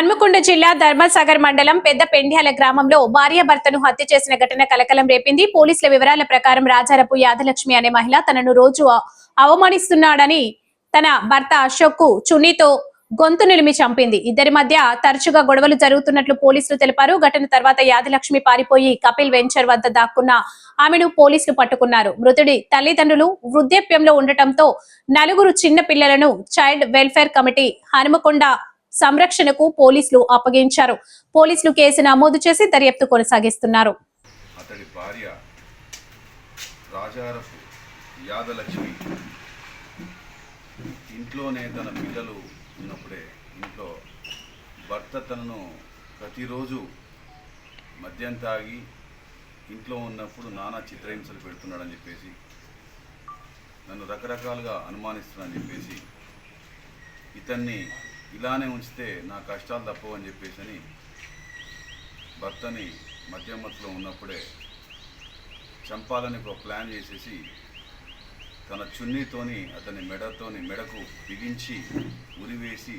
హన్మకొండ జిల్లా ధర్మసాగర్ మండలం పెద్ద పెండ్యాల గ్రామంలో భార్యాభర్తను హత్య చేసిన ఘటన కలకలం రేపింది. పోలీసుల వివరాల ప్రకారం రాజారపు యాదలక్ష్మి అనే మహిళ తనను రోజు అవమానిస్తున్నాడని తన భర్త అశోక్కు చున్నీతో గొంతు నిలిమి చంపింది. ఇద్దరి మధ్య తరచుగా గొడవలు జరుగుతున్నట్లు పోలీసులు తెలిపారు. ఘటన తర్వాత యాదలక్ష్మి పారిపోయి కపిల్ వెంచర్ వద్ద దాక్కున్న ఆమెను పోలీసులు పట్టుకున్నారు. మృతుడి తల్లిదండ్రులు వృద్ధాప్యంలో ఉండటంతో నలుగురు చిన్న పిల్లలను చైల్డ్ వెల్ఫేర్ కమిటీ హనుమకొండ సంరక్షణకు పోలీసులు అప్పగించారు. పోలీసులు కేసు నమోదు చేసి దర్యాప్తు కొనసాగిస్తున్నారు. అతడి భార్య రాజారపు యాదలక్ష్మి ఇంట్లోనే తన పిల్లలు ఉన్నప్పుడే ఇంట్లో భర్త తనను ప్రతిరోజు మద్యం తాగి ఇంట్లో ఉన్నప్పుడు నానా చిత్రహింసలు పెడుతున్నాడని చెప్పేసి నన్ను రకరకాలుగా అనుమానిస్తున్నాడని చెప్పేసి ఇతన్ని ఇలానే ఉంచితే నా కష్టాలు తప్పవు అని చెప్పేసి అని భర్తని మధ్యమత్తులో ఉన్నప్పుడే చంపాలని ఒక ప్లాన్ చేసేసి తన చున్నీతోని అతని మెడతోని మెడకు బిగించి ఉరివేసి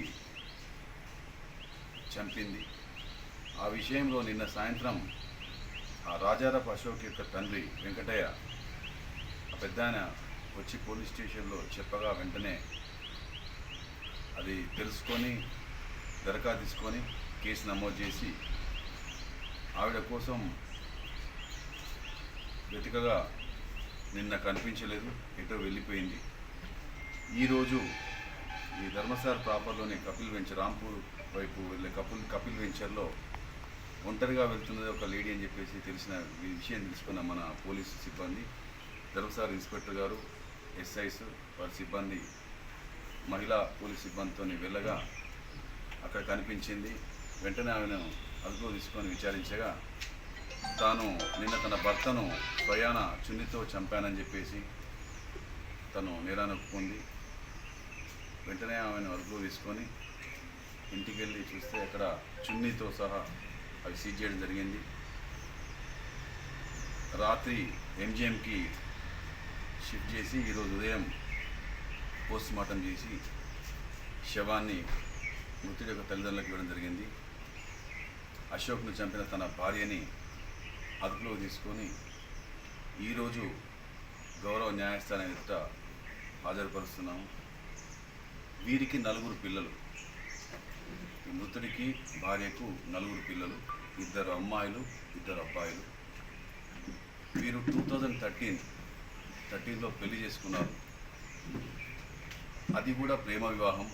చంపింది. ఆ విషయంలో నిన్న సాయంత్రం ఆ రాజారపు అశోక్ యొక్క తండ్రి వెంకటయ్య ఆ పెద్ద వచ్చి పోలీస్ స్టేషన్లో చెప్పగా వెంటనే అది తెలుసుకొని దరఖాస్తు తీసుకొని కేసు నమోదు చేసి ఆవిడ కోసం వెతికగా నిన్న కనిపించలేదు ఎటో వెళ్ళిపోయింది. ఈరోజు ఈ ధర్మసార్ ప్రాపర్లోని కపిల్ వెంచర్ రాంపూర్ వైపు వెళ్ళే కపిల్ కపిల్ వెంచర్లో ఒంటరిగా వెళ్తున్నది ఒక లేడీ అని చెప్పేసి తెలిసిన విషయం తెలుసుకున్న మన పోలీసు సిబ్బంది ధర్మసార్ ఇన్స్పెక్టర్ గారు ఎస్ఐస్ వారి సిబ్బంది మహిళా పోలీస్ సిబ్బందితో వెళ్ళగా అక్కడ కనిపించింది. వెంటనే ఆమెను అదుపులో తీసుకొని విచారించగా తాను నిన్న తన భర్తను స్వయాన చున్నితో చంపానని చెప్పేసి తను నేరాన్ని ఒప్పుకుంది వెంటనే ఆమెను అదుపులో తీసుకొని ఇంటికి వెళ్ళి చూస్తే అక్కడ చున్నీతో సహా అవి సీజ్ చేయడం జరిగింది. రాత్రి ఎంజిఎంకి షిఫ్ట్ చేసి ఈరోజు ఉదయం పోస్ట్ మార్టం చేసి శవాన్ని మృతుడి యొక్క తల్లిదండ్రులకు ఇవ్వడం జరిగింది. అశోక్ను చంపిన తన భార్యని అదుపులో తీసుకొని ఈరోజు గౌరవ న్యాయస్థానం ఎదుట హాజరుపరుస్తున్నాము. వీరికి నలుగురు పిల్లలు. మృతుడికి భార్యకు నలుగురు పిల్లలు. ఇద్దరు అమ్మాయిలు ఇద్దరు అబ్బాయిలు. వీరు టూ థౌజండ్ థర్టీన్ థర్టీన్లో పెళ్ళి చేసుకున్నారు. అది కూడా ప్రేమ వివాహం.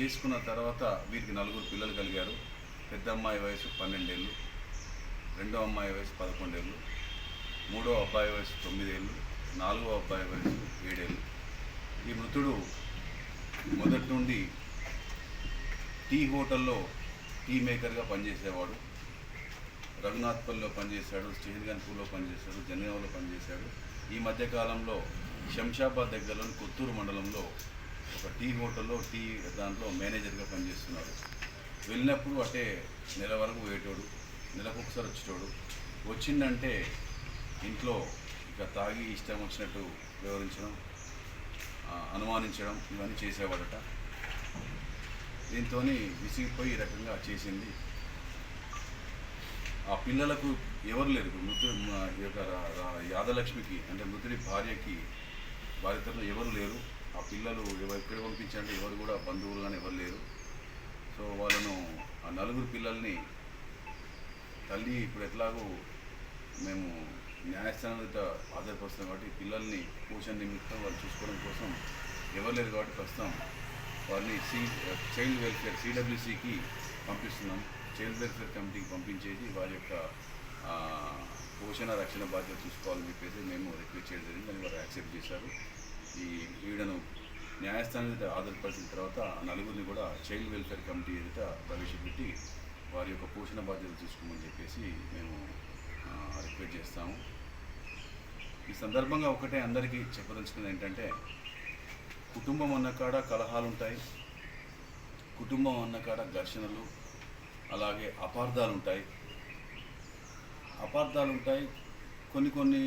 చేసుకున్న తర్వాత వీరికి నలుగురు పిల్లలు కలిగారు. పెద్ద అమ్మాయి వయసు పన్నెండేళ్ళు రెండో అమ్మాయి వయసు పదకొండేళ్ళు మూడో అబ్బాయి వయసు తొమ్మిదేళ్ళు నాలుగో అబ్బాయి వయసు ఏడేళ్ళు. ఈ మృతుడు మొదటి నుండి టీ హోటల్లో టీ మేకర్గా పనిచేసేవాడు. రఘునాథ్పల్లిలో పనిచేశాడు స్టేషన్గన్పూర్లో పనిచేశాడు జనగాంలో పనిచేశాడు. ఈ మధ్యకాలంలో శంషాబాద్ దగ్గరలోని కొత్తూరు మండలంలో ఒక టీ హోటల్లో టీ దాంట్లో మేనేజర్గా పనిచేస్తున్నాడు వెళ్ళినప్పుడు అంటే నెల వరకు పోయేటోడు నెలకు ఒకసారి వచ్చేటోడు. వచ్చిందంటే ఇంట్లో ఇక తాగి ఇష్టం వచ్చినట్టు వివరించడం అనుమానించడం ఇవన్నీ చేసేవాడట. దీంతో విసిగిపోయి ఈ రకంగా చేసింది. ఆ పిల్లలకు ఎవరు లేరు. మృతు ఈ యొక్క యాదలక్ష్మికి అంటే మృతుడి భార్యకి బాధితులు ఎవరు లేరు. ఆ పిల్లలు ఎవరు ఎక్కడ పంపించండి ఎవరు కూడా బంధువులు కానీ ఎవరు లేరు. సో వాళ్ళను ఆ నలుగురు పిల్లల్ని తల్లి ఇప్పుడు ఎట్లాగో మేము న్యాయస్థానం హాజరుపరుస్తాం కాబట్టి పిల్లల్ని పోషణ నిమిత్తం వాళ్ళు చూసుకోవడం కోసం ఎవరు లేరు కాబట్టి ప్రస్తుతం వారిని సి చైల్డ్ వెల్ఫేర్ సిడబ్ల్యూసికి పంపిస్తున్నాం. చైల్డ్ వెల్ఫేర్ కమిటీకి పంపించేసి వారి యొక్క పోషణ రక్షణ బాధ్యత చూసుకోవాలని చెప్పేసి మేము రిక్వెస్ట్ చేయడం జరిగింది. దాన్ని వారు యాక్సెప్ట్ చేశారు. ఈ ఈవిడను న్యాయస్థానం ఎదుట ఆధారపరిచిన తర్వాత నలుగురిని కూడా చైల్డ్ వెల్ఫేర్ కమిటీ ఎదుట ప్రవేశపెట్టి వారి యొక్క పోషణ బాధ్యతలు చూసుకోమని చెప్పేసి మేము రిక్వెస్ట్ చేస్తాము. ఈ సందర్భంగా ఒకటే అందరికీ చెప్పదలుచుకున్నది ఏంటంటే కుటుంబం అన్న కాడ కలహాలు ఉంటాయి కుటుంబం అన్న కాడ ఘర్షణలు అలాగే అపార్థాలు ఉంటాయి. అపార్థాలు ఉంటాయి కొన్ని కొన్ని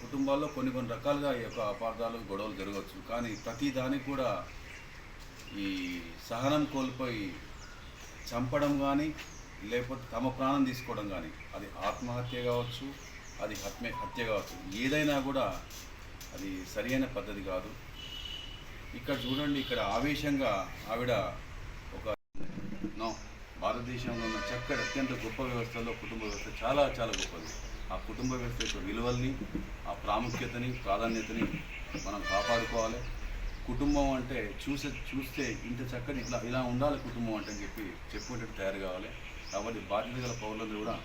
కుటుంబాల్లో కొన్ని కొన్ని రకాలుగా ఈ యొక్క అపార్థాలు గొడవలు జరగవచ్చు. కానీ ప్రతి దానికి కూడా ఈ సహనం కోల్పోయి చంపడం కానీ లేకపోతే తమ ప్రాణం తీసుకోవడం కానీ అది ఆత్మహత్య కావచ్చు అది హత్య హత్య కావచ్చు ఏదైనా కూడా అది సరియైన పద్ధతి కాదు. ఇక్కడ చూడండి ఇక్కడ ఆవేశంగా ఆవిడ ఒక భారతదేశంలో ఉన్న చక్కటి అత్యంత గొప్ప వ్యవస్థలో కుటుంబ వ్యవస్థ చాలా చాలా గొప్పది. ఆ కుటుంబ వ్యవస్థ యొక్క విలువల్ని ఆ ప్రాముఖ్యతని ప్రాధాన్యతని మనం కాపాడుకోవాలి. కుటుంబం అంటే చూసే చూస్తే ఇంత చక్కటి ఇట్లా ఇలా ఉండాలి కుటుంబం అంటే అని చెప్పి చెప్పుకునేట్టు తయారు కావాలి. కాబట్టి బాధ్యత గల పౌరులందరూ కూడా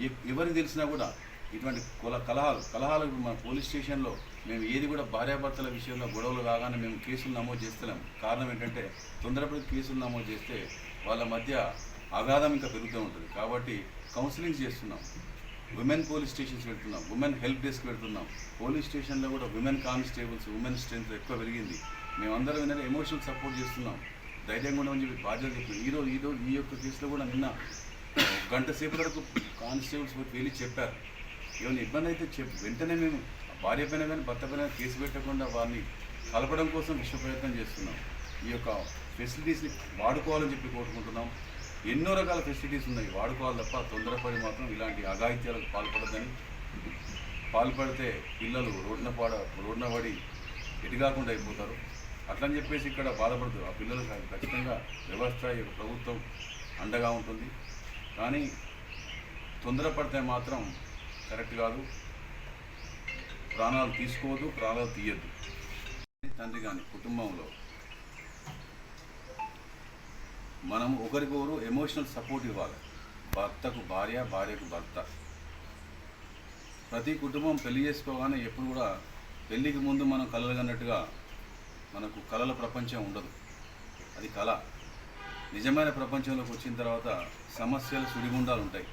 ఎ- ఎవరికి తెలిసినా కూడా ఇటువంటి కుల కలహాలు కలహాలు మన పోలీస్ స్టేషన్లో మేము ఏది కూడా భార్యాభర్తల విషయంలో గొడవలు కాగానే మేము కేసులు నమోదు చేస్తున్నాం కారణం ఏంటంటే తొందరపడి కేసులు నమోదు చేస్తే వాళ్ళ మధ్య అగాధం ఇంకా పెరుగుతూ ఉంటుంది. కాబట్టి కౌన్సిలింగ్ చేస్తున్నాం. ఉమెన్ పోలీస్ స్టేషన్స్ పెడుతున్నాం. ఉమెన్ హెల్ప్ డెస్క్ పెడుతున్నాం. పోలీస్ స్టేషన్లో కూడా ఉమెన్ కానిస్టేబుల్స్ ఉమెన్ స్ట్రెంత్ ఎక్కువ పెరిగింది. మేమందరం ఏంటంటే ఎమోషనల్ సపోర్ట్ చేస్తున్నాం. ధైర్యంగా ఉండమని చెప్పి బాధ్యత చెప్తున్నాం ఈరోజు ఈరోజు ఈ యొక్క కేసులో కూడా నిన్న గంట సేపు వరకు కానిస్టేబుల్స్ వెళ్ళి చెప్పారు. ఏమైనా ఇబ్బంది అయితే చెప్పు వెంటనే మేము భార్య పైన కానీ భర్త పైన కేసు పెట్టకుండా వారిని కలపడం కోసం విశ్వ ప్రయత్నం చేస్తున్నాం. ఈ యొక్క ఫెసిలిటీస్ని వాడుకోవాలని చెప్పి కోరుకుంటున్నాం. ఎన్నో రకాల ఫెసిలిటీస్ ఉన్నాయి. వాడుకోవాలి తప్ప తొందరపడి మాత్రం ఇలాంటి అఘాయిత్యాలకు పాల్పడదని పాల్పడితే పిల్లలు రోడ్న పాడ రోడ్డున పడి ఎటుకాకుండా అయిపోతారు. అట్లని చెప్పేసి ఇక్కడ బాధపడదు ఆ పిల్లలు ఖచ్చితంగా వ్యవస్థ యొక్క ప్రభుత్వం అండగా ఉంటుంది. కానీ తొందరపడితే మాత్రం కరెక్ట్ కాదు. ప్రాణాలు తీసుకోవద్దు ప్రాణాలు తీయద్దు. తండ్రి కానీ కుటుంబంలో మనం ఒకరికొకరు ఎమోషనల్ సపోర్ట్ ఇవ్వాలి. భర్తకు భార్య భార్యకు భర్త. ప్రతి కుటుంబం పెళ్ళి చేసుకోగానే ఎప్పుడు కూడా పెళ్ళికి ముందు మనం కలలుగన్నట్టుగా మనకు కళల ప్రపంచం ఉండదు. అది కళ. నిజమైన ప్రపంచంలోకి వచ్చిన తర్వాత సమస్యలు సుడిగుండాలు ఉంటాయి.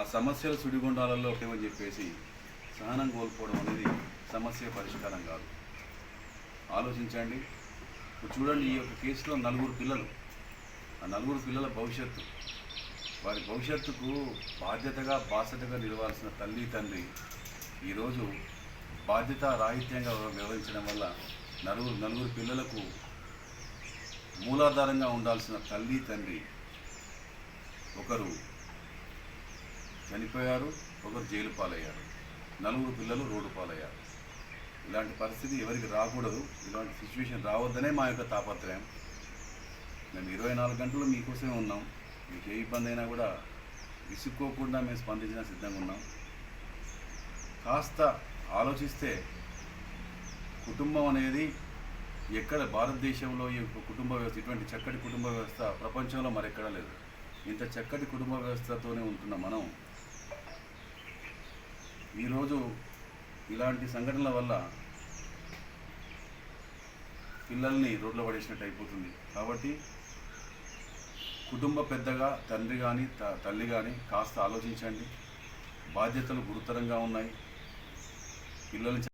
ఆ సమస్యల సుడిగుండాలలో ఒకటేమని చెప్పేసి సహనం కోల్పోవడం అనేది సమస్య పరిష్కారం కాదు. ఆలోచించండి. ఇప్పుడు చూడండి ఈ యొక్క కేసులో నలుగురు పిల్లలు. ఆ నలుగురు పిల్లల భవిష్యత్తు. వారి భవిష్యత్తుకు బాధ్యతగా బాధ్యతగా నిలవాల్సిన తల్లి తండ్రి ఈరోజు బాధ్యత రాహిత్యంగా వ్యవహరించడం వల్ల నలుగురు నలుగురు పిల్లలకు మూలాధారంగా ఉండాల్సిన తల్లి తండ్రి ఒకరు చనిపోయారు ఒకరు జైలు పాలయ్యారు. నలుగురు పిల్లలు రోడ్డు పాలయ్యారు. ఇలాంటి పరిస్థితి ఎవరికి రాకూడదు. ఇలాంటి సిచ్యువేషన్ రావద్దనే మా యొక్క తాపత్రయం. మేము ఇరవై నాలుగు గంటలు మీకోసమే ఉన్నాం. మీకు ఏ ఇబ్బంది అయినా కూడా విసుక్కోకుండా మేము స్పందించిన సిద్ధంగా ఉన్నాం. కాస్త ఆలోచిస్తే కుటుంబం అనేది ఎక్కడ భారతదేశంలో ఈ కుటుంబ వ్యవస్థ ఇటువంటి చక్కటి కుటుంబ వ్యవస్థ ప్రపంచంలో మరెక్కడా లేదు. ఇంత చక్కటి కుటుంబ వ్యవస్థతోనే ఉంటున్న మనం ఈరోజు ఇలాంటి సంఘటనల వల్ల పిల్లల్ని రోడ్లో పడేసినట్టు అయిపోతుంది. కాబట్టి కుటుంబ పెద్దగా తండ్రి కానీ త- తల్లి కానీ కాస్త ఆలోచించండి. బాధ్యతలు గురుతరంగా ఉన్నాయి. పిల్లలు